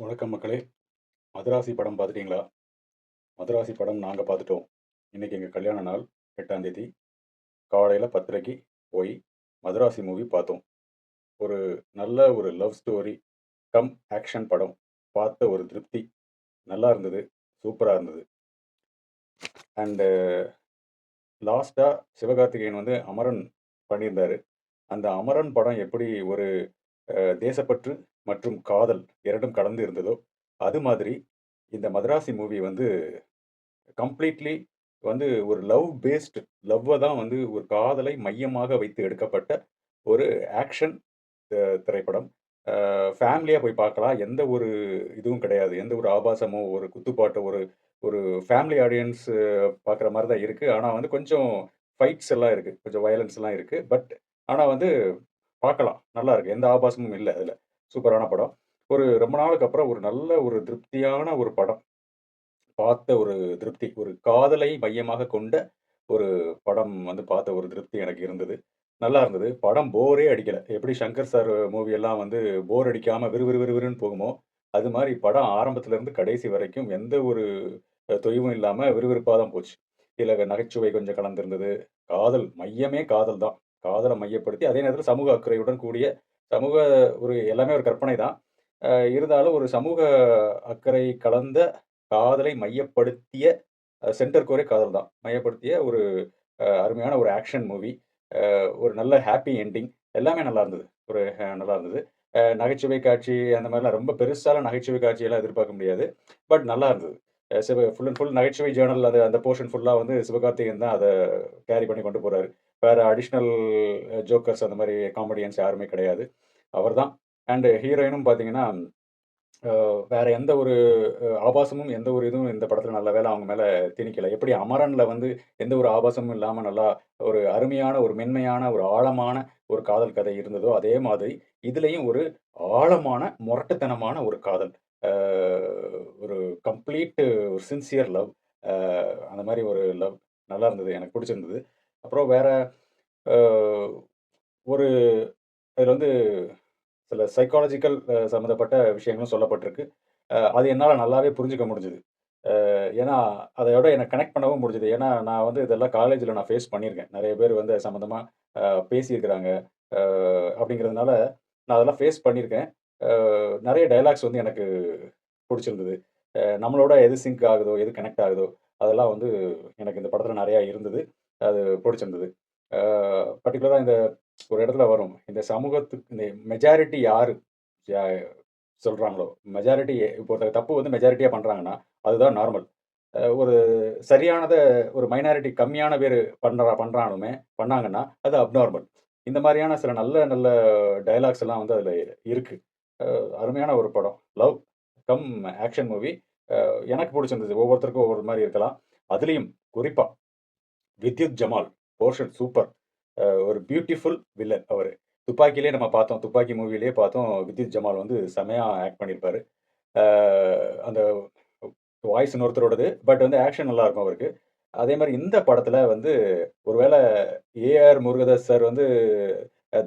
வணக்கம் மக்களே! மதராசி படம் பார்த்துட்டீங்களா? மதராசி படம் நாங்கள் பார்த்துட்டோம். இன்றைக்கி எங்கள் கல்யாண நாள் 8ஆம் தேதி. காலையில 10:30க்கு போய் மதராசி மூவி பார்த்தோம். ஒரு நல்ல ஒரு லவ் ஸ்டோரி கம் ஆக்ஷன் படம். பார்த்த ஒரு திருப்தி. நல்லா இருந்தது. சூப்பராக இருந்தது. அண்டு லாஸ்ட்டாக சிவகார்த்திகேயன் வந்து அமரன் பண்ணியிருந்தார் அந்த அமரன் படம் எப்படி ஒரு தேசப்பற்று மற்றும் காதல் இரண்டும் கலந்து இருந்ததோ, அது மாதிரி இந்த மதராசி மூவி வந்து கம்ப்ளீட்லி வந்து ஒரு லவ் பேஸ்டு லவ்வை தான் வந்து ஒரு காதலை மையமாக வைத்து எடுக்கப்பட்ட ஒரு ஆக்ஷன் திரைப்படம். ஃபேமிலியாக போய் பார்க்கலாம். எந்த ஒரு இதுவும் கிடையாது. எந்த ஒரு ஆபாசமோ, ஒரு குத்துப்பாட்டோ, ஒரு ஒரு ஃபேமிலி ஆடியன்ஸ் பார்க்குற மாதிரி தான் இருக்குது ஆனால் வந்து கொஞ்சம் ஃபைட்ஸ் எல்லாம் இருக்குது கொஞ்சம் வயலன்ஸ்லாம் இருக்குது பட் ஆனால் வந்து பார்க்கலாம். நல்லா இருக்குது எந்த ஆபாசமும் இல்லை அதில் சூப்பரான படம். ஒரு ரொம்ப நாளுக்கு அப்புறம் ஒரு நல்ல ஒரு திருப்தியான ஒரு படம். பார்த்த ஒரு திருப்தி. ஒரு காதலை மையமாக கொண்ட ஒரு படம் வந்து பார்த்த ஒரு திருப்தி எனக்கு இருந்தது. நல்லா இருந்தது. படம் போரே அடிக்கலை எப்படி சங்கர் சார் மூவி எல்லாம் வந்து போர் அடிக்காமல் விறுவிறு விறுவிறுன்னு போகுமோ, அது மாதிரி படம் ஆரம்பத்துலேருந்து கடைசி வரைக்கும் எந்த ஒரு தொய்வும் இல்லாமல் விறுவிறுப்பாக தான் போச்சு. இதில் நகைச்சுவை கொஞ்சம் கலந்திருந்தது. காதல் மையமே காதல் தான். காதலை மையப்படுத்தி அதே நேரத்தில் சமூக அக்கறையுடன் கூடிய சமூக ஒரு எல்லாமே ஒரு கற்பனை தான். இருந்தாலும் ஒரு சமூக அக்கறை கலந்த காதலை மையப்படுத்திய சென்டர் கோரே காதல் தான். மையப்படுத்திய ஒரு அருமையான ஒரு ஆக்ஷன் மூவி. ஒரு நல்ல ஹாப்பி எண்டிங். எல்லாமே நல்லா இருந்தது. ஒரு நல்லா இருந்தது. நகைச்சுவை காட்சி அந்த மாதிரிலாம் ரொம்ப பெருசாலாம் நகைச்சுவை காட்சியெல்லாம் எதிர்பார்க்க முடியாது. பட் நல்லா இருந்தது. அ சிவ ஃபுல் அண்ட் ஃபுல் நகைச்சுவை ஜேர்னல் அது அந்த போர்ஷன் ஃபுல்லாக வந்து சிவகார்த்திகேயன் தான் அதை கேரி பண்ணி கொண்டு போறாரு. வேற அடிஷ்னல் ஜோக்கர்ஸ் அந்த மாதிரி காமெடியன்ஸ் யாருமே கிடையாது. அவர் தான். அண்ட் ஹீரோயினும் பார்த்தீங்கன்னா, வேற எந்த ஒரு ஆபாசமும் எந்த ஒரு இதுவும் இந்த படத்தில் நல்ல வேலை அவங்க மேலே திணிக்கல. எப்படி அமரனில் வந்து எந்த ஒரு ஆபாசமும் இல்லாமல் நல்லா ஒரு அருமையான, ஒரு மென்மையான, ஒரு ஆழமான ஒரு காதல் கதை இருந்ததோ, அதே மாதிரி இதுலேயும் ஒரு ஆழமான, முரட்டுத்தனமான ஒரு காதல். ஒரு கம்ப்ளீட் ஒரு சின்சியர் லவ். அந்த மாதிரி ஒரு லவ் நல்லா இருந்தது. எனக்கு பிடிச்சிருந்தது. அப்புறம் வேற ஒரு அதில் வந்து சில சைக்காலஜிக்கல் சம்மந்தப்பட்ட விஷயங்களும் சொல்லப்பட்டிருக்கு. அது என்னால் நல்லாவே புரிஞ்சுக்க முடிஞ்சுது ஏன்னா, அதையோட எனக்கு கனெக்ட் பண்ணவும் முடிஞ்சுது ஏன்னா, நான் வந்து இதெல்லாம் காலேஜில் நான் ஃபேஸ் பண்ணியிருக்கேன். நிறைய பேர் வந்து சம்மந்தமாக பேசியிருக்கிறாங்க. அப்படிங்கிறதுனால நான் அதெல்லாம் ஃபேஸ் பண்ணியிருக்கேன். நிறைய டைலாக்ஸ் டயலாக்ஸ் வந்து எனக்கு பிடிச்சிருந்தது நம்மளோட எது சிங்க் ஆகுதோ, எது கனெக்ட் ஆகுதோ, அதெல்லாம் வந்து எனக்கு இந்த படத்தில் நிறையா இருந்தது. அது பிடிச்சிருந்தது பர்டிகுலராக இந்த ஒரு இடத்துல வரும். இந்த சமூகத்துக்கு இந்த மெஜாரிட்டி யார் யா மெஜாரிட்டி இப்போ ஒருத்தர் தப்பு வந்து மெஜாரிட்டியாக பண்ணுறாங்கன்னா அதுதான் நார்மல். ஒரு சரியானதை ஒரு மைனாரிட்டி கம்மியான பேர் பண்ணுறா பண்ணுறானுமே பண்ணாங்கன்னா, அது அப்நார்மல். இந்த மாதிரியான சில நல்ல நல்ல டயலாக்ஸ் எல்லாம் வந்து அதில் இருக்குது அருமையான ஒரு படம். Love cum action movie. எனக்கு பிடிச்சிருந்தது ஒவ்வொருத்தருக்கும் ஒவ்வொரு மாதிரி இருக்கலாம். அதுலேயும் குறிப்பாக வித்யுத் ஜமால் போர்ஷன் சூப்பர். ஒரு பியூட்டிஃபுல் வில்லன் அவர் துப்பாக்கிலே நம்ம பார்த்தோம். துப்பாக்கி மூவிலே பார்த்தோம். வித்யுத் ஜமால் வந்து செமையாக ஆக்ட் பண்ணியிருப்பார் அந்த வாய்ஸ் இன்னொருத்தரோடது. பட் வந்து ஆக்ஷன் நல்லாயிருக்கும் அவருக்கு. அதே மாதிரி இந்த படத்தில் வந்து ஒருவேளை ஏ.ஆர். முருகதாஸ் சார் வந்து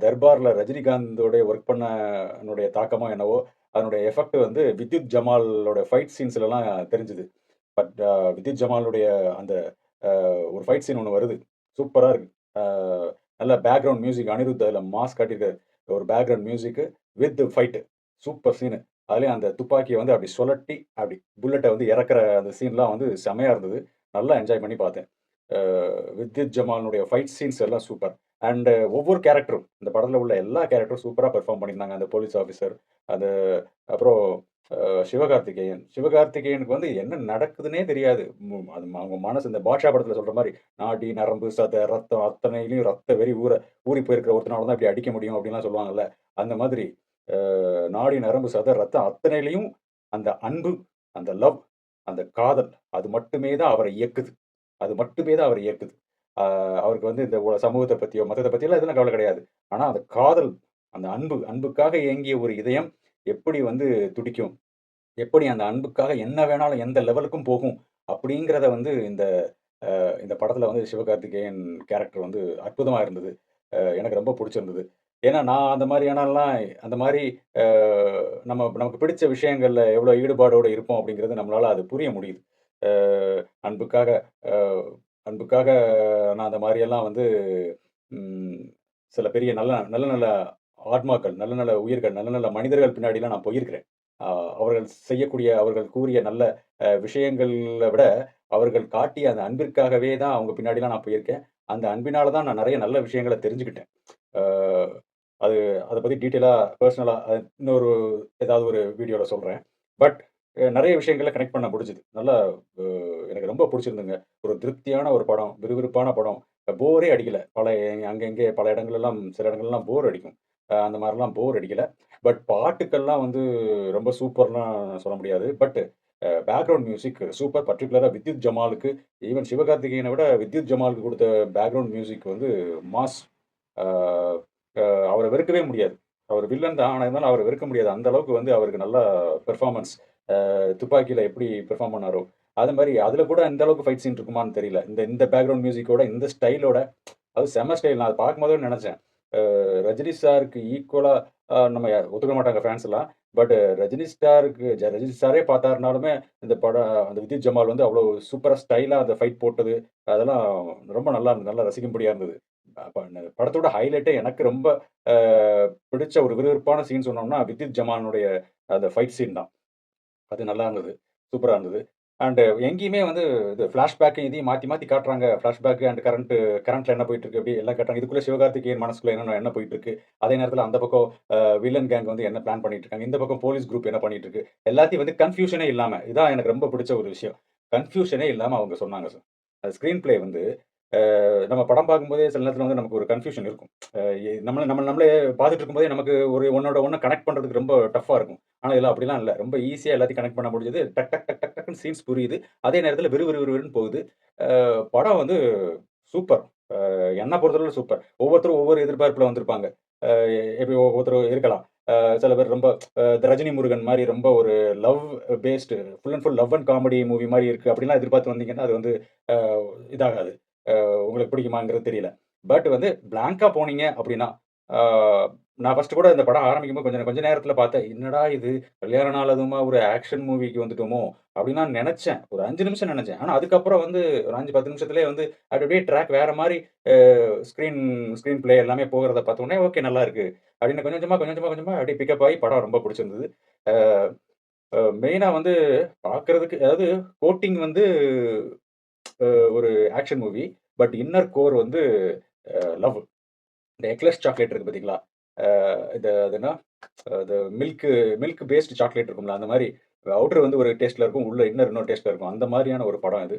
தர்பாரில் ரஜினிகாந்தோடைய ஒர்க் பண்ணனுடைய தாக்கமோ என்னவோ, அதனுடைய எஃபெக்ட் வந்து வித்யுத் ஜமாலோட ஃபைட் சீன்ஸ்லலாம் தெரிஞ்சுது பட் வித்யுத் ஜமாலுடைய அந்த ஒரு ஃபைட் சீன் ஒன்று வருது. சூப்பராக இருக்கு. நல்ல பேக்ரவுண்ட் மியூசிக் அனிருத் அதில் மாஸ் காட்டியிருக்காரு. ஒரு background music with fight super scene. அதுலேயும் அந்த துப்பாக்கியை வந்து அப்படி சுழட்டி, அப்படி புல்லட்டை வந்து இறக்குற அந்த சீன்லாம் வந்து செமையாக இருந்தது. நல்லா என்ஜாய் பண்ணி பார்த்தேன். வித்யுத் ஜமாலுடைய ஃபைட் சீன்ஸ் எல்லாம் சூப்பர். அண்ட் ஒவ்வொரு கேரக்டரும் இந்த படத்தில் உள்ள எல்லா கேரக்டரும் சூப்பராக பெர்ஃபார்ம் பண்ணியிருந்தாங்க. அந்த போலீஸ் ஆஃபீஸர் அது அப்புறம் சிவகார்த்திகேயன். சிவகார்த்திகேயனுக்கு வந்து என்ன நடக்குதுன்னே தெரியாது. அது அவங்க மனசு இந்த பாட்ஷா படத்துல சொல்ற மாதிரி நாடி, நரம்பு, சத, ரத்தம் அத்தனையிலையும் ரத்த வெறி ஊற ஊறி போயிருக்கிற ஒருத்தனால தான் இப்படி அடிக்க முடியும் அப்படின்லாம் சொல்லுவாங்கல்ல. அந்த மாதிரி நாடி, நரம்பு, சத, ரத்தம் அத்தனையிலையும் அந்த அன்பு, அந்த லவ், அந்த காதல் அது மட்டுமே தான் அவரை இயக்குது. அது மட்டுமே தான் அவரை இயக்குது. அவருக்கு வந்து இந்த சமூகத்தை பற்றியோ பத்தியோ, மத்தத பத்தியோலாம் எதுவும் கவலை கிடையாது. ஆனா அந்த காதல், அந்த அன்பு, அன்புக்காக இயங்கிய ஒரு இதயம் எப்படி வந்து துடிக்கும்? எப்படி அந்த அன்புக்காக என்ன வேணாலும் எந்த லெவலுக்கும் போகும்? அப்படிங்கிறத வந்து இந்த இந்த படத்தில் வந்து சிவகார்த்திகேயன் கேரக்டர் வந்து அற்புதமாக இருந்தது. எனக்கு ரொம்ப பிடிச்சிருந்தது ஏன்னா நான் அந்த மாதிரியானலாம் அந்த மாதிரி நம்ம நமக்கு பிடிச்ச விஷயங்களில் எவ்வளோ ஈடுபாடோடு இருப்போம் அப்படிங்கிறது நம்மளால் அது புரிய முடியுது. அன்புக்காக அன்புக்காக நான் அந்த மாதிரியெல்லாம் வந்து சில பெரிய நல்ல நல்ல நல்ல ஆத்மாக்கள், நல்ல நல்ல உயிர்கள், நல்ல நல்ல மனிதர்கள் பின்னாடிலாம் நான் போயிருக்கிறேன். அவர்கள் செய்யக்கூடிய அவர்கள் கூறிய நல்ல விஷயங்களை விட, அவர்கள் காட்டிய அந்த அன்பிற்காகவே தான் அவங்க பின்னாடிலாம் நான் போயிருக்கேன். அந்த அன்பினால தான் நான் நிறைய நல்ல விஷயங்கள தெரிஞ்சுக்கிட்டேன். அது அதை பற்றி டீட்டெயிலாக பர்சனலாக இன்னொரு ஏதாவது ஒரு வீடியோவில் சொல்கிறேன் பட் நிறைய விஷயங்களை விஷயங்கள கனெக்ட் பண்ண முடிஞ்சுது நல்லா எனக்கு ரொம்ப பிடிச்சிருந்துங்க ஒரு திருப்தியான ஒரு படம், விறுவிறுப்பான படம். போரே அடிக்கலை பல அங்கங்கே பல இடங்கள்லலாம் சில இடங்கள்லாம் போர் அடிக்கும். அந்த மாதிரிலாம் போர் அடிக்கலை பட் பாட்டுக்கள்லாம் வந்து ரொம்ப சூப்பர்லாம் சொல்ல முடியாது. But background music super. பர்டிகுலராக வித்யுத் ஜமாலுக்கு ஈவன் சிவகார்த்திகேயனை விட வித்யுத் ஜமாலுக்கு கொடுத்த பேக்ரவுண்ட் மியூசிக் வந்து மாஸ். அவரை வெறுக்கவே முடியாது. அவர் வில்லன் தான். ஆனால் இருந்தாலும் அவரை வெறுக்க முடியாது. அந்த அளவுக்கு வந்து அவருக்கு நல்லா பெர்ஃபார்மன்ஸ். துப்பாக்கியில் எப்படி பெர்ஃபார்ம் பண்ணாரோ, அது மாதிரி அதில் கூட இந்த அளவுக்கு ஃபைட் சீன் இருக்குமான்னு தெரியல. இந்த இந்த பேக்ரவுண்ட் மியூசிக்கோட இந்த ஸ்டைலோட அது செம ஸ்டைல். நான் அதை பார்க்கும்போதே நினச்சேன் ரஜினி சாருக்கு ஈக்குவலாக நம்ம ஒத்துக்க மாட்டாங்க ஃபேன்ஸ் எல்லாம். பட் ரஜினி ஸ்டாருக்கு ஜ ரஜினி சாரே பார்த்தாருனாலுமே, இந்த படம் அந்த வித்யுத் ஜமால் வந்து அவ்வளோ சூப்பராக ஸ்டைலாக அந்த ஃபைட் போட்டது, அதெல்லாம் ரொம்ப நல்லா இருந்தது. நல்லா ரசிக்கும்படியாக இருந்தது. படத்தோட ஹைலைட்டே எனக்கு ரொம்ப பிடிச்ச ஒரு விறுவிறுப்பான சீன் சொன்னோம்னா, வித்யுத் ஜமானுடைய அந்த ஃபைட் சீன் தான். அது நல்லா இருந்தது. சூப்பராக இருந்தது. அண்ட் uh, எங்கேயுமே வந்து இது ஃபிளாஷ்பேக் இதையும் மாற்றி மாற்றி காட்டுறாங்க. ஃப்ளாஷ்பேக் அண்ட் கரண்ட் கரண்ட்டில் என்ன போயிட்டு இருக்கு அப்படி எல்லாம் காட்டுறாங்க. இதுக்குள்ளே சிவகார்த்திகேயன் மனசுக்குள்ள என்ன என்ன போயிட்டு இருக்கு. அதே நேரத்தில் அந்த பக்கம் uh, வில்லன் கேங் வந்து என்ன பிளான் பண்ணிட்டு இருக்காங்க. இந்த பக்கம் போலீஸ் குரூப் என்ன பண்ணிட்டு இருக்கு. எல்லாத்தையும் வந்து கன்ஃப்யூஷனே இல்லாமல் இதான் எனக்கு ரொம்ப பிடிச்ச ஒரு விஷயம். கன்ஃப்யூஷனே இல்லாமல் அவங்க சொன்னாங்க சார். அது ஸ்க்ரீன் பிளே வந்து நம்ம படம் பார்க்கும்போதே சில நேரத்தில் வந்து நமக்கு ஒரு கன்ஃப்யூஷன் இருக்கும். நம்மளை நம்ம நம்மளே பார்த்துட்டு இருக்கும்போதே நமக்கு ஒரு ஒன்னோட ஒன்று கனெக்ட் பண்ணுறதுக்கு ரொம்ப டஃப்பாக இருக்கும். ஆனால் இதெல்லாம் அப்படிலாம் இல்லை ரொம்ப ஈஸியாக எல்லாத்தையும் கனெக்ட் பண்ண முடிஞ்சது. டக் டக் டக் டக் டக்குன்னு சீன்ஸ் புரியுது. அதே நேரத்தில் விறு விறு விறுன்னு போகுது. படம் வந்து சூப்பர். என்ன பொறுத்தளவு சூப்பர். ஒவ்வொருத்தரும் ஒவ்வொரு எதிர்பார்ப்பில் வந்திருப்பாங்க. எப்படி ஒவ்வொருத்தரும் இருக்கலாம். சில பேர் ரொம்ப ரஜினி முருகன் மாதிரி ரொம்ப ஒரு love based full and full love and comedy movie மாதிரி இருக்குது அப்படிலாம் எதிர்பார்த்து வந்தீங்கன்னா, அது வந்து இதாகாது. உங்களுக்கு பிடிக்குமாங்கிறது தெரியல. பட் வந்து பிளாங்காக போனீங்க அப்படின்னா, நான் ஃபர்ஸ்ட்டு கூட இந்த படம் ஆரம்பிக்கும்போது கொஞ்சம் கொஞ்ச நேரத்தில் பார்த்தேன். என்னடா இது கல்யாண நாள் அதுமா ஒரு ஆக்ஷன் மூவிக்கு வந்துட்டோமோ! அப்படின்னு நான் நினச்சேன் ஒரு அஞ்சு நிமிஷம் நினச்சேன் ஆனால் அதுக்கப்புறம் வந்து ஒரு அஞ்சு பத்து நிமிஷத்துலேயே வந்து அப்படி அப்படியே ட்ராக் வேறு மாதிரி ஸ்க்ரீன் ஸ்க்ரீன் பிளே எல்லாமே போகிறத பார்த்தோன்னே ஓகே நல்லா இருக்குது அப்படின்னு கொஞ்சம் கொஞ்சமாக கொஞ்சம் கொஞ்சமாக கொஞ்சமாக அப்படியே பிக்கப் ஆகி படம் ரொம்ப பிடிச்சிருந்தது மெயினாக வந்து பார்க்கறதுக்கு அதாவது கோட்டிங் வந்து ஒரு action movie. But inner core வந்து லவ். இந்த எக்லஸ் சாக்லேட் இருக்கு பார்த்தீங்களா? இது அது அது மில்க் மில்க் பேஸ்டு சாக்லேட் இருக்கும்ல, அந்த மாதிரி அவுட்டர் வந்து ஒரு டேஸ்ட்ல இருக்கும். உள்ள இன்னர் இன்னொரு டேஸ்ட்ல இருக்கும். அந்த மாதிரியான ஒரு படம் இது.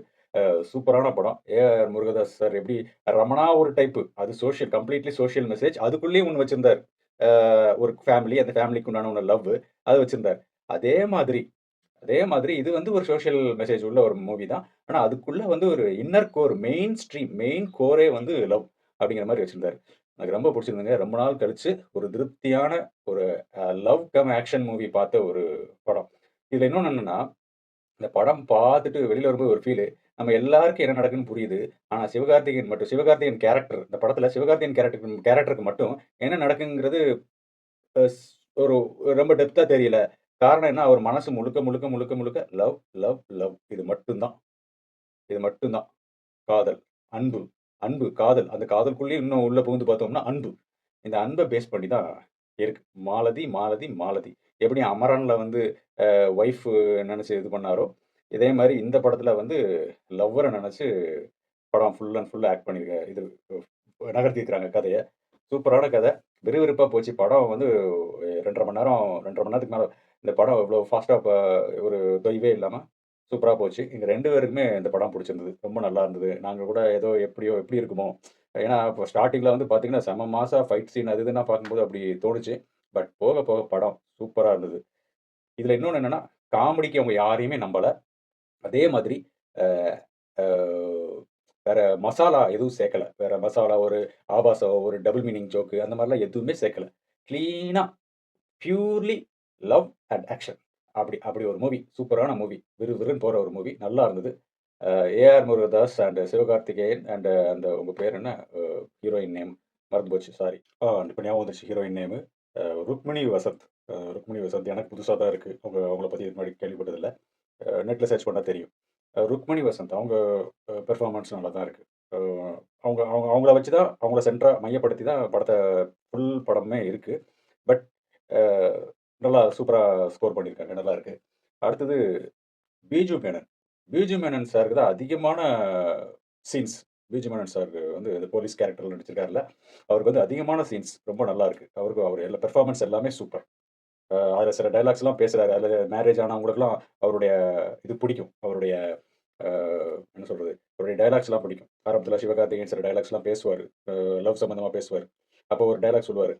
சூப்பரான படம். ஏ.ஆர். முருகதாஸ் சார் எப்படி ரமணா ஒரு டைப்பு. அது சோஷியல் கம்ப்ளீட்லி சோஷியல் மெசேஜ். அதுக்குள்ளேயும் ஒன்று வச்சிருந்தாரு. ஒரு ஃபேமிலி, அந்த ஃபேமிலிக்கு உண்டான ஒன்று லவ் அதை வச்சிருந்தாரு. அதே மாதிரி அதே மாதிரி இது வந்து ஒரு சோஷியல் மெசேஜ் உள்ள ஒரு மூவி தான். ஆனால் அதுக்குள்ளே வந்து ஒரு inner core main stream, main கோரே வந்து லவ் அப்படிங்கிற மாதிரி வச்சுருந்தாரு எனக்கு ரொம்ப புடிச்சிருந்ததுங்க. ரொம்ப நாள் கழிச்சு ஒரு திருப்தியான ஒரு லவ் கம் ஆக்ஷன் மூவி பார்த்த ஒரு படம். இதில் இன்னொன்று என்னென்னா இந்த படம் பார்த்துட்டு வெளியில் வரும்போது ஒரு ஃபீலு. நம்ம எல்லாருக்கும் என்ன நடக்குதுன்னு புரியுது. ஆனால் சிவகார்த்திகேயன் மட்டும் சிவகார்த்திகேயன் கேரக்டர் இந்த படத்தில் சிவகார்த்திகேயன் கேரக்டர் கேரக்டருக்கு மட்டும் என்ன நடக்குங்கிறது ஒரு ரொம்ப டெப்த்தாக தெரியல. காரணம் என்ன? அவர் மனசு முழுக்க, முழுக்க, முழுக்க, முழுக்க லவ், லவ், லவ். இது மட்டும் தான். இது மட்டும்தான் காதல், அன்பு, அன்பு, காதல். அந்த காதலுக்குள்ளேயும் இன்னும் உள்ள புகுந்து பார்த்தோம்னா, அன்பு. இந்த அன்பை பேஸ் பண்ணி தான் இருக்கு. மாலதி, மாலதி, மாலதி. எப்படி அமரன்ல வந்து அ ஒய்ஃப் இது பண்ணாரோ, இதே மாதிரி இந்த படத்துல வந்து லவ்வரை நினச்சி படம் ஃபுல் அண்ட் ஃபுல்லாக ஆக்ட் பண்ணியிருக்க இது நகர்த்திருக்கிறாங்க கதையை சூப்பரான கதை விறுவிறுப்பாக போச்சு. படம் வந்து 2 1/2 மணி நேரம் 2 1/2 மணி நேரத்துக்கு மேலே இந்த படம் இவ்வளோ ஃபாஸ்ட்டாக ஒரு தொய்வே இல்லாமல் சூப்பராக போச்சு. இங்கே ரெண்டு பேருக்குமே இந்த படம் பிடிச்சிருந்தது ரொம்ப நல்லா இருந்தது. நாங்கள் கூட ஏதோ எப்படியோ எப்படி இருக்குமோ? ஏன்னா, இப்போ ஸ்டார்டிங்கில் வந்து பார்த்தீங்கன்னா, செம மாதம் ஃபைட் சீன் அது இதுனா பார்க்கும்போது அப்படி தோணுச்சு. பட் போக போக படம் சூப்பராக இருந்தது. இதில் இன்னொன்று என்னென்னா காமெடிக்கு அவங்க யாரையுமே நம்பலை அதே மாதிரி வேற மசாலா எதுவும் சேர்க்கல. வேற மசாலா ஒரு ஆபாசம், ஒரு டபுள் மீனிங் ஜோக்கு அந்த மாதிரிலாம் எதுவுமே சேர்க்கல. க்ளீனாக பியூர்லி லவ் அண்ட் ஆக்ஷன். அப்படி அப்படி ஒரு மூவி. சூப்பரான மூவி. விறு விறுன்னு ஒரு மூவி. நல்லா இருந்தது. A R. Murugadoss and Sivakarthikeyan and அந்த உங்கள் பேர் என்ன? ஹீரோயின் நேம் மறந்து போச்சு சாரி. ஆ ஞாபகம் வந்துச்சு ஹீரோயின் நேமு. ருக்மிணி வசந்த். ருக்மிணி வசந்த் எனக்கு புதுசாக தான் இருக்குது அவங்க அவங்கள பற்றி இது முன்னாடி கேள்விப்பட்டதில்லை நெட்டில் நெட்ல சர்ச் பண்ணால் தெரியும். ருக்மிணி வசந்த் அவங்க பெர்ஃபார்மன்ஸ் நல்லா தான் இருக்குது அவங்க அவங்க அவங்கள வச்சு தான் அவங்கள சென்டராக மையப்படுத்தி தான் படத்தை ஃபுல் படமுமே இருக்குது பட் நல்லா சூப்பராக ஸ்கோர் பண்ணியிருக்காங்க. நல்லா இருக்கு. அடுத்தது பிஜு மேனன். பிஜு மேனன் சாருக்கு தான் அதிகமான சீன்ஸ். பிஜு மேனன் சாருக்கு வந்து இந்த போலீஸ் கேரக்டர்ல நடிச்சிருக்காருல அவருக்கு வந்து அதிகமான சீன்ஸ் ரொம்ப நல்லா இருக்கு. அவருக்கு அவர் எல்லா பெர்ஃபார்மன்ஸ் எல்லாமே சூப்பர். அதில் சில டயலாக்ஸ்லாம் பேசுறாரு. அதில் மேரேஜ் ஆனவங்களுக்குலாம் அவருடைய இது பிடிக்கும். அவருடைய என்ன சொல்றது? அவருடைய டயலாக்ஸ்லாம் பிடிக்கும். ஆரம்பத்தில் சிவகார்த்திகேயன் சில டயலாக்ஸ்லாம் பேசுவார் லவ் சம்மந்தமாக பேசுவார் அப்போ ஒரு டைலாக் சொல்லுவார்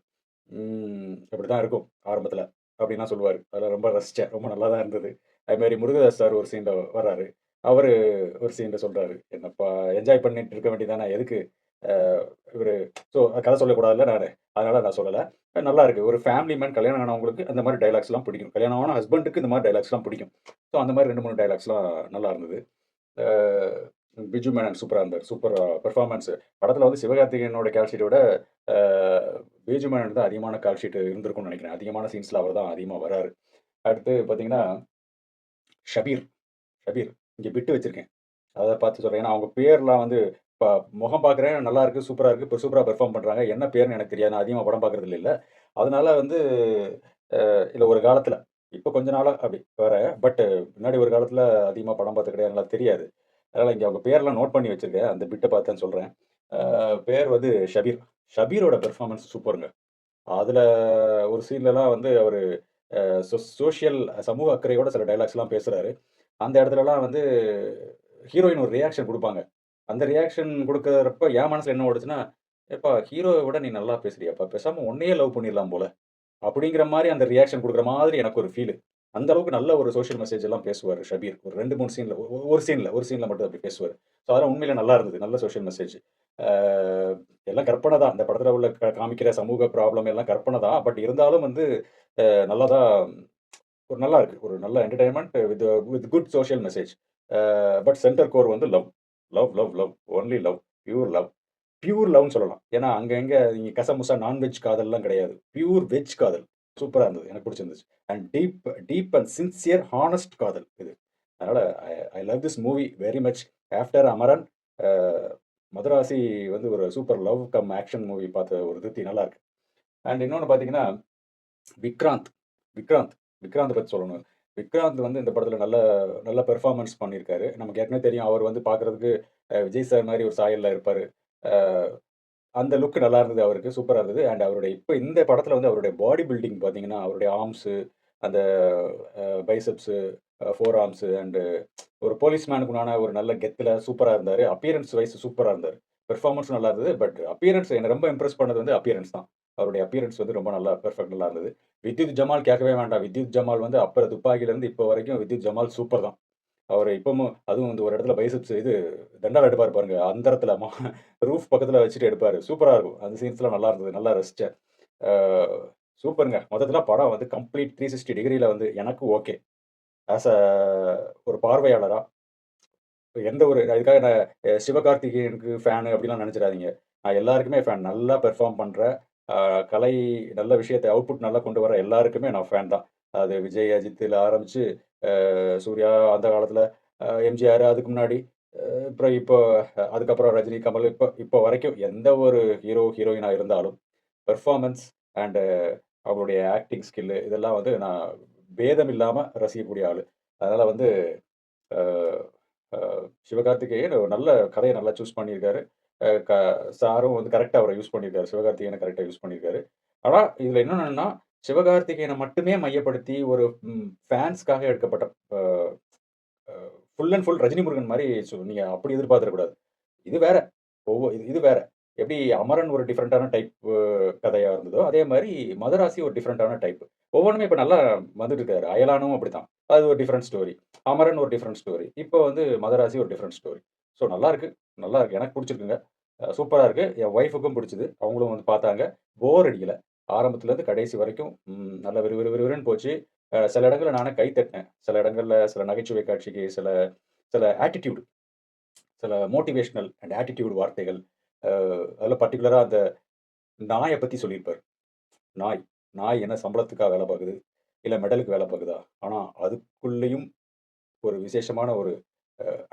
அப்படி இப்படித்தான் இருக்கும் ஆரம்பத்தில் அப்படின்லாம் சொல்லுவார் அதெல்லாம் ரொம்ப ரசித்தேன் ரொம்ப நல்லா தான் இருந்தது. அதுமாரி முருகதாஸ் சார் ஒரு சீனில் வர்றாரு அவர் ஒரு சீனில் சொல்கிறாரு "என்னப்பா என்ஜாய் பண்ணிட்டு இருக்க வேண்டியதானே எதுக்கு இவர் ஸோ கதை சொல்லக்கூடாதுல்ல நான் அதனால் நான் சொல்லலை நல்லா இருக்குது ஒரு ஃபேமிலி மேன் கல்யாணம் ஆனவங்களுக்கு அந்த மாதிரி டயலாக்ஸ்லாம் பிடிக்கும். கல்யாணம் ஆன ஹஸ்பண்டுக்கு இந்த மாதிரி டயலாக்ஸ்லாம் பிடிக்கும். ஸோ அந்த மாதிரி ரெண்டு மூணு டயலாக்ஸ்லாம் நல்லா இருந்தது. பிஜு மேனன் சூப்பராக இருந்தார் சூப்பர் பெர்ஃபார்மன்ஸ். படத்தில் வந்து சிவகார்த்திகேயனோட கால் பேஜுமேன் தான் அதிகமான கால் ஷீட் இருந்திருக்கும்னு நினைக்கிறேன் அதிகமான சீன்ஸில் அவர் தான் அதிகமாக வராரு. அடுத்து பார்த்தீங்கன்னா ஷபீர். ஷபீர். இங்கே பிட்டு வச்சுருக்கேன் அதை பார்த்து சொல்கிறேன் ஏன்னா அவங்க பேர்லாம் வந்து இப்போ முகம் பார்க்குறேன். நல்லா இருக்குது சூப்பராக இருக்குது இப்போ சூப்பராக பெர்ஃபார்ம் பண்ணுறாங்க என்ன பேர்னு எனக்கு தெரியாது. நான் அதிகமாக படம் பார்க்குறது இல்லை அதனால வந்து இல்லை ஒரு காலத்தில் இப்போ கொஞ்ச நாளாக அப்படி வரேன். பட் முன்னாடி ஒரு காலத்தில் அதிகமாக படம் பார்த்து கிடையாது. நல்லா தெரியாது. அதனால் இங்கே அவங்க பேர்லாம் நோட் பண்ணி வச்சுருக்கேன் அந்த பிட்டை பார்த்தேன்னு சொல்கிறேன் பேர் வந்து ஷபீர். ஷபீரோட பெர்ஃபார்மன்ஸ் சூப்பருங்க அதில் ஒரு சீன்லலாம் வந்து அவர் அ சோ சமூக அக்கறையோட சில டயலாக்ஸ்லாம் பேசுகிறாரு அந்த இடத்துலலாம் வந்து ஹீரோயின் ஒரு ரியாக்ஷன் கொடுப்பாங்க அந்த ரியாக்ஷன் கொடுக்குறப்ப என் மனசில் என்ன ஓடுச்சுன்னா, எப்பா ஹீரோவை விட நீ நல்லா பேசுறியாப்பா பேசாமல் உன்னையே லவ் பண்ணிடலாம் போல." அப்படிங்கிற மாதிரி அந்த ரியாக்ஷன் கொடுக்குற மாதிரி எனக்கு ஒரு ஃபீல் அந்த அளவுக்கு நல்ல ஒரு சோஷியல் மெசேஜ் எல்லாம் பேசுவார் ஷபீர். ஒரு ரெண்டு மூணு சீனில் ஒரு சீனில் ஒரு சீனில் மட்டும் அப்படி பேசுவார் ஸோ அதெல்லாம் உண்மையிலே நல்லா இருந்தது. நல்ல சோஷியல் மெசேஜ். எல்லாம் கற்பனை தான். இந்த படத்தில் உள்ள க காமிக்கிற சமூக ப்ராப்ளம் எல்லாம் கற்பனை தான். பட் இருந்தாலும் வந்து அ நல்லா தான் ஒரு நல்லா இருக்கு. ஒரு நல்ல entertainment with with good social message. But centre core வந்து love. Love, love, love. Only love. Pure love. Pure லவ்னு சொல்லலாம். ஏன்னா அங்கங்கே இங்க நீங்க கசமுசா நான்வெஜ் காதல்லாம் கிடையாது. பியூர் வெஜ் காதல். சூப்பராக இருந்தது. எனக்கு பிடிச்சிருந்துச்சு. And deep deep and sincere honest காதல் இது. அதனால் I I love this movie very much. After Amaran Madharaasi வந்து ஒரு super love cum action movie பார்த்த ஒரு திருப்தி நல்லா இருக்கு. அண்ட் இன்னொன்று பார்த்தீங்கன்னா, விக்ராந்த். விக்ராந்த். விக்ராந்த் பற்றி சொல்லணும். விக்ராந்த் வந்து இந்த படத்தில் நல்ல நல்ல பெர்ஃபார்மன்ஸ் பண்ணியிருக்காரு. நமக்கு ஏற்கனவே தெரியும். அவர் வந்து பார்க்கறதுக்கு விஜய் சார் மாதிரி ஒரு சாயல்ல இருப்பார் அந்த லுக் நல்லா இருந்தது அவருக்கு. சூப்பராக இருந்தது. அண்ட் அவருடைய இப்போ இந்த படத்தில் வந்து அவருடைய பாடி பில்டிங் பார்த்தீங்கன்னா, அவருடைய ஆர்ம்ஸு, அந்த biceps biceps, forearms and ஒரு போலீஸ்மேனுக்குனான ஒரு நல்ல கெத்தில் சூப்பராக இருந்தார் அப்பியரன்ஸ் வைஸ் சூப்பராக இருந்தார் பெர்ஃபார்மன்ஸும் நல்லா இருந்தது. பட் அப்பியரன்ஸ் என்னை ரொம்ப இம்ப்ரெஸ் பண்ணது வந்து அப்பியரன்ஸ் தான். அவருடைய அப்பியரன்ஸ் வந்து ரொம்ப நல்லா பெர்ஃபெக்ட் நல்லா இருந்தது. வித்யுத் ஜமால் கேட்கவே வேண்டாம். வித்யுத் ஜமால் வந்து அப்புறம் துப்பாக்கிலேருந்து இப்போ வரைக்கும் வித்யுத் ஜமால் சூப்பர் தான். அவர் இப்பவும் அதுவும் வந்து ஒரு இடத்துல பைசெப்ஸ் இது தண்டால் எடுப்பார் பாருங்க. அந்தரத்தில மா ரூஃப் பக்கத்தில் வச்சுட்டு எடுப்பார் சூப்பராக இருக்கும். அந்த சீன்ஸ்லாம் நல்லா இருந்தது. நல்லா ரசித்தேன் சூப்பருங்க மொத்தத்தில் படம் வந்து கம்ப்ளீட் 360 டிகிரில வந்து எனக்கு ஓகே. ஆஸ் அ ஒரு பார்வையாளரா எந்த ஒரு இதுக்காக நான் அ சிவகார்த்திகேயனுக்கு ஃபேனு அப்படிலாம் நெனச்சிடாதீங்க. நான் எல்லாருக்குமே ஃபேன். நல்லா பெர்ஃபார்ம் பண்ற, அ கலை நல்ல விஷயத்த அவுட்புட் நல்லா கொண்டு வர எல்லாருக்குமே நான் ஃபேன் தான். அது விஜய், அஜித்தில் ஆரம்பிச்சு அ சூர்யா அந்த காலத்தில் அ எம்ஜிஆர் அதுக்கு முன்னாடி, அ அப்புறம் இப்போ அதுக்கப்புறம் ரஜினி, கமல் இப்ப இப்போ வரைக்கும் எந்த ஒரு ஹீரோ, ஹீரோயினா இருந்தாலும் பெர்ஃபார்மன்ஸ் அண்டு அவங்களுடைய ஆக்டிங் ஸ்கில்லு இதெல்லாம் வந்து நான் பேதம் இல்லாமல் ரசிக்கக்கூடிய ஆள் அதனால் வந்து சிவகார்த்திகேயன் ஒரு நல்ல கதையை நல்லா சூஸ் பண்ணியிருக்காரு. க சாரும் வந்து கரெக்டாக அவரை யூஸ் பண்ணியிருக்காரு. சிவகார்த்திகேயனை கரெக்டாக யூஸ் பண்ணியிருக்காரு. ஆனால் இதில் என்னென்னா சிவகார்த்திகேயனை மட்டுமே மையப்படுத்தி ஒரு ஃபேன்ஸ்க்காக எடுக்கப்பட்ட full and full Rajini Murugan மாதிரி நீங்கள் அப்படி எதிர்பார்த்துடக்கூடாது இது வேற. ஒவ்வொரு இது இது வேற. எப்படி அமரன் ஒரு டிஃப்ரெண்ட்டான டைப் கதையாக இருந்ததோ, அதே மாதிரி மதராசி ஒரு டிஃப்ரெண்ட்டான டைப். ஒவ்வொன்னுமே இப்போ நல்லா வந்துட்டு இருக்காரு. அயலானும் அப்படித்தான். அது ஒரு டிஃப்ரெண்ட் ஸ்டோரி. அமரன் ஒரு டிஃப்ரெண்ட் ஸ்டோரி. இப்போ வந்து மதராசி ஒரு டிஃப்ரெண்ட் ஸ்டோரி. ஸோ நல்லா இருக்கு. நல்லா இருக்கு. எனக்கு பிடிச்சிருக்குங்க சூப்பராக இருக்குது என் ஒய்ஃபுக்கும் பிடிச்சிது அவங்களும் வந்து பார்த்தாங்க. போர் அடிக்கலை ஆரம்பத்துலேருந்து கடைசி வரைக்கும் நல்ல நல்லா விறு விறு விறுவிறுன்னு போச்சு. சில இடங்களில் நானே கை தட்டினேன். சில இடங்களில் சில நகைச்சுவை காட்சிக்கு சில சில ஆட்டிட்யூட் சில மோட்டிவேஷ்னல் அண்ட் ஆட்டிட்யூட் வார்த்தைகள். அதில் பர்டிகுலராக அந்த நாயை பற்றி சொல்லியிருப்பார் நாய். நாய் என்ன சம்பளத்துக்காக வேலை பார்க்குது இல்லை மெடலுக்கு வேலை பார்க்குதா ஆனால் அதுக்குள்ளேயும் ஒரு விசேஷமான ஒரு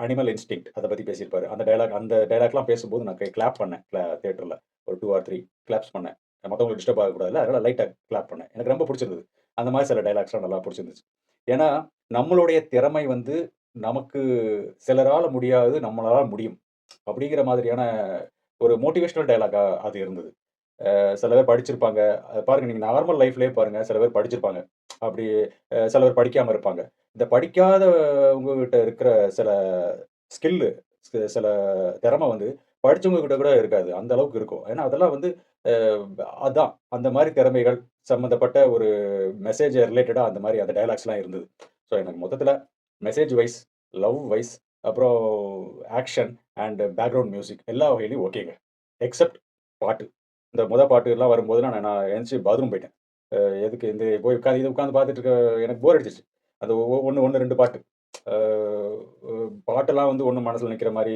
அனிமல் இன்ஸ்டிங் அதை பற்றி பேசியிருப்பாரு. அந்த டயலாக் அந்த டைலாக்லாம் பேசும்போது நான் கை கிளாப் பண்ணேன். கிளா தேட்டரில் ஒரு டூ ஆர் த்ரீ கிளாப்ஸ் பண்ணேன். மற்றவங்களுக்கு டிஸ்டர்ப் ஆகக்கூடாதுல்ல. அதனால் லைட்டாக கிளாப் பண்ணேன். எனக்கு ரொம்ப பிடிச்சிருந்தது அந்த மாதிரி சில டைலாக்ஸ்லாம் நல்லா பிடிச்சிருந்துச்சு ஏன்னா, நம்மளுடைய திறமை வந்து நமக்கு சிலரால் முடியாது நம்மளால் முடியும். அப்படிங்கிற மாதிரியான ஒரு மோட்டிவேஷனல் டயலாக்கா அது இருந்தது. சில பேர் படிச்சிருப்பாங்க. பாருங்க நீங்க நார்மல் லைஃப்லயே பாருங்க, சில பேர் படிச்சிருப்பாங்க. அப்படி சில பேர் படிக்காம இருப்பாங்க. இந்த படிக்காதவங்ககிட்ட இருக்கிற சில ஸ்கில்லு, சில திறமை வந்து படிச்சவங்க கிட்ட கூட இருக்காது. அந்த அளவுக்கு இருக்கும். ஏன்னா, அதெல்லாம் வந்து அதான். அந்த மாதிரி திறமைகள் சம்மந்தப்பட்ட ஒரு மெசேஜ் ரிலேட்டடாக அந்த மாதிரி அந்த டயலாக்ஸ்லாம் இருந்தது. ஸோ எனக்கு மொத்தத்தில் மெசேஜ் வைஸ், லவ் வைஸ், அப்புறம் ஆக்ஷன் அண்ட் பேக்ரவுண்ட் மியூசிக் எல்லா வகையிலையும் ஓகேங்க. எக்ஸப்ட் பாட்டு. இந்த முத பாட்டு எல்லாம் வரும்போது நான் நான் எந்திச்சு பாத்ரூம் போயிட்டேன். எதுக்கு இந்த போய் உட்காந்து இது உட்காந்து பார்த்துட்டு இருக்க எனக்கு போர் அடிச்சிச்சு அந்த ஒன்று ஒன்று ரெண்டு பாட்டு. பாட்டெல்லாம் வந்து ஒன்றும் மனசில் நிற்கிற மாதிரி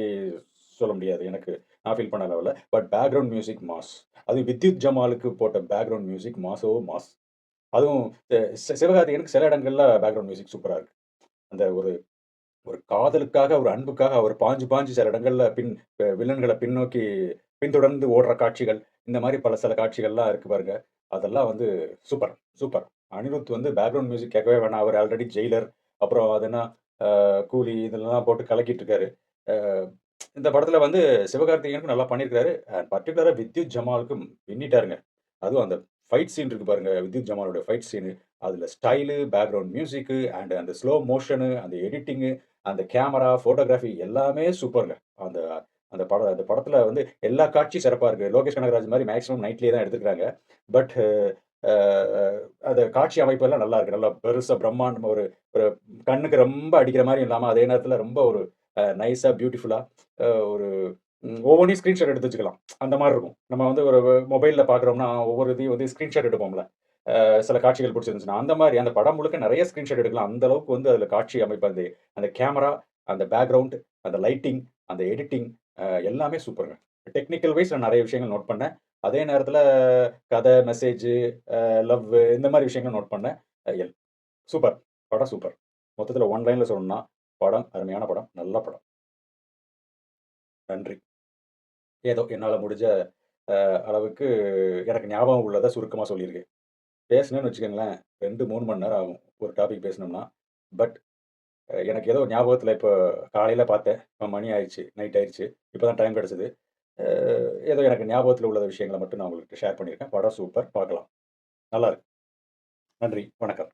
சொல்ல முடியாது. எனக்கு நான் ஃபீல் பண்ண லெவலில் பட் பேக்ரவுண்ட் மியூசிக் மாஸ். அதுவும் வித்யுத் ஜமாலுக்கு போட்ட பேக்ரவுண்ட் மியூசிக் மாஸோ மாஸ். அதுவும் சிவகார்த்திகனுக்கு சி சில இடங்களில் பேக்ரவுண்ட் மியூசிக் சூப்பராக இருக்குது அந்த ஒரு ஒரு காதலுக்காக, ஒரு அன்புக்காக அவர் பாஞ்சு பாஞ்சு சில இடங்கள்ல பின் வில்லன்களை பின்னோக்கி பின்தொடர்ந்து ஓடுற காட்சிகள். இந்த மாதிரி பல சில காட்சிகள்லாம் இருக்கு பாருங்க. அதெல்லாம் வந்து சூப்பர், சூப்பர். அனிருத் வந்து பேக்ரவுண்ட் மியூசிக் கேட்கவே வேணாம். அவர் ஆல்ரெடி ஜெயிலர், அப்புறம் அது கூலி இதெல்லாம் போட்டு கலக்கிட்டு இருக்காரு. இந்த படத்தில் வந்து சிவகார்த்திகேயனுக்கும் நல்லா பண்ணியிருக்காரு. அண்ட் பர்டிகுலராக வித்யுத் ஜமாலுக்கும் பின்னிட்டாருங்க. அதுவும் அந்த ஃபைட் சீன் இருக்கு பாருங்க. வித்யுத் ஜமாலோட ஃபைட் சீனு. அதுல ஸ்டைலு, பேக்ரவுண்ட் மியூசிக்கு அண்ட் அந்த ஸ்லோ மோஷனு, அந்த எடிட்டிங்கு, அந்த கேமரா, ஃபோட்டோகிராஃபி எல்லாமே சூப்பருங்க அந்த அந்த படம் அந்த படத்தில் வந்து எல்லா காட்சியும் சிறப்பாக இருக்குது லோகேஷ் கனகராஜ் மாதிரி மேக்ஸிமம் நைட்லேயே தான் எடுத்துக்கிறாங்க பட் அந்த காட்சி அமைப்பெல்லாம் நல்லா இருக்கு. நல்லா பெருசாக பிரம்மாண்டமா ஒரு ஒரு கண்ணுக்கு ரொம்ப அடிக்கிற மாதிரி இல்லாமல் அதே நேரத்தில் ரொம்ப ஒரு நைஸாக பியூட்டிஃபுல்லாக ஒரு ஒவ்வொன்றையும் ஸ்க்ரீன்ஷாட் எடுத்து வச்சுக்கலாம். அந்த மாதிரி இருக்கும். நம்ம வந்து ஒரு மொபைலில் பார்க்குறோம்னா, ஒவ்வொரு இதையும் வந்து ஸ்க்ரீன்ஷாட் எடுப்போம்ல. சில காட்சிகள் பிடிச்சிருந்துச்சுன்னா, அந்த மாதிரி அந்த படம் முழுக்க நிறைய ஸ்க்ரீன்ஷாட் எடுக்கலாம். அந்த அளவுக்கு வந்து அதில் காட்சி அமைப்பு அந்த அந்த கேமரா, அந்த பேக்ரவுண்ட் அந்த லைட்டிங், அந்த எடிட்டிங் எல்லாமே சூப்பருங்க டெக்னிக்கல் வைஸ் நான் நிறைய விஷயங்கள் நோட் பண்ணேன். அதே நேரத்தில் கதை மெசேஜு, லவ் லவ்வு இந்த மாதிரி விஷயங்கள் நோட் பண்ணேன். எல் சூப்பர். படம் சூப்பர். மொத்தத்தில் ஒன் லைனில் சொல்லணும்னா, படம் அருமையான படம். நல்ல படம். நன்றி. ஏதோ என்னால் முடிஞ்ச அளவுக்கு எனக்கு ஞாபகம் உள்ளதை சுருக்கமாக சொல்லியிருக்கேன். பேசுனேன்னு வச்சுக்கோங்களேன் ரெண்டு மூணு மணி நேரம் ஆகும். ஒரு டாபிக் பேசணும்னா. பட் எனக்கு ஏதோ ஞாபகத்தில் இப்போ காலையில் பார்த்தேன். இப்போ மணி ஆயிடுச்சு நைட் ஆயிடுச்சு இப்போ தான் டைம் கிடச்சிது ஏதோ எனக்கு ஞாபகத்தில் உள்ள விஷயங்களை மட்டும் நான் உங்கள்கிட்ட ஷேர் பண்ணியிருக்கேன். படம் சூப்பர். பார்க்கலாம். நல்லா இருக்கு. நன்றி. வணக்கம்.